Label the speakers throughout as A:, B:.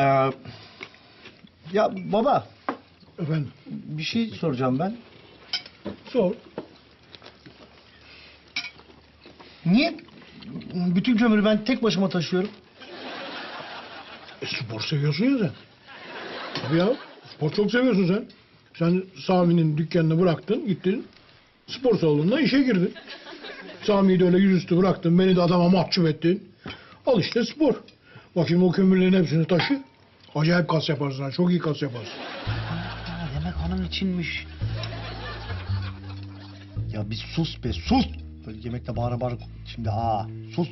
A: Ee, ya baba
B: Efendim
A: bir şey soracağım ben.
B: sor.
A: Niye bütün kömürü ben tek başıma taşıyorum?
B: E, spor seviyorsun ya sen. Tabii ya. Spor çok seviyorsun sen. Sen Sami'nin dükkanını bıraktın, gittin. Spor salonuna işe girdin. Sami'yi de öyle yüzüstü bıraktın. Beni de adama mahcup ettin. Al işte spor. Bak şimdi o kömürlerin hepsini taşı. Acayip kas yaparsın. ha, Çok iyi kas yaparsın.
A: Ha, demek hanım içinmiş. Ya bir sus be sus. Böyle yemekte bağıra bağıra şimdi ha sus.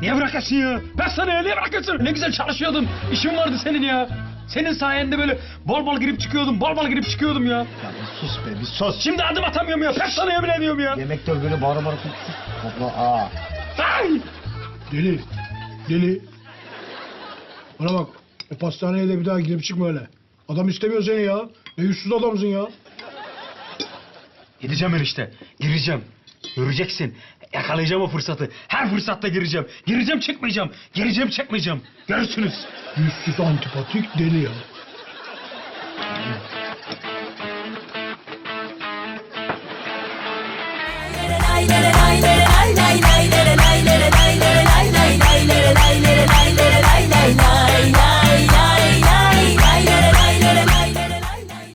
C: Niye bırakasın ya? Ben sana ya, niye bırakasın? Ne güzel çalışıyordun. İşin vardı senin ya. Senin sayende böyle bol bol girip çıkıyordum, bol bol girip çıkıyordum ya.
A: Ya bir sus be bir sus.
C: Şimdi adım atamıyorum ya. Pek sana yemin ediyorum ya.
A: Yemekte böyle bağıra bağıra sus. Topla aa.
C: Ay!
B: Deli. Deli. Bana bak. O pastaneye de bir daha girip çıkma öyle. Adam istemiyor seni ya. Ne yüzsüz adamsın ya.
C: Gideceğim enişte. Gireceğim. Göreceksin. Yakalayacağım o fırsatı. Her fırsatta gireceğim. Gireceğim çıkmayacağım. Gireceğim çıkmayacağım. Görürsünüz.
B: Yüzsüz antipatik deli ya.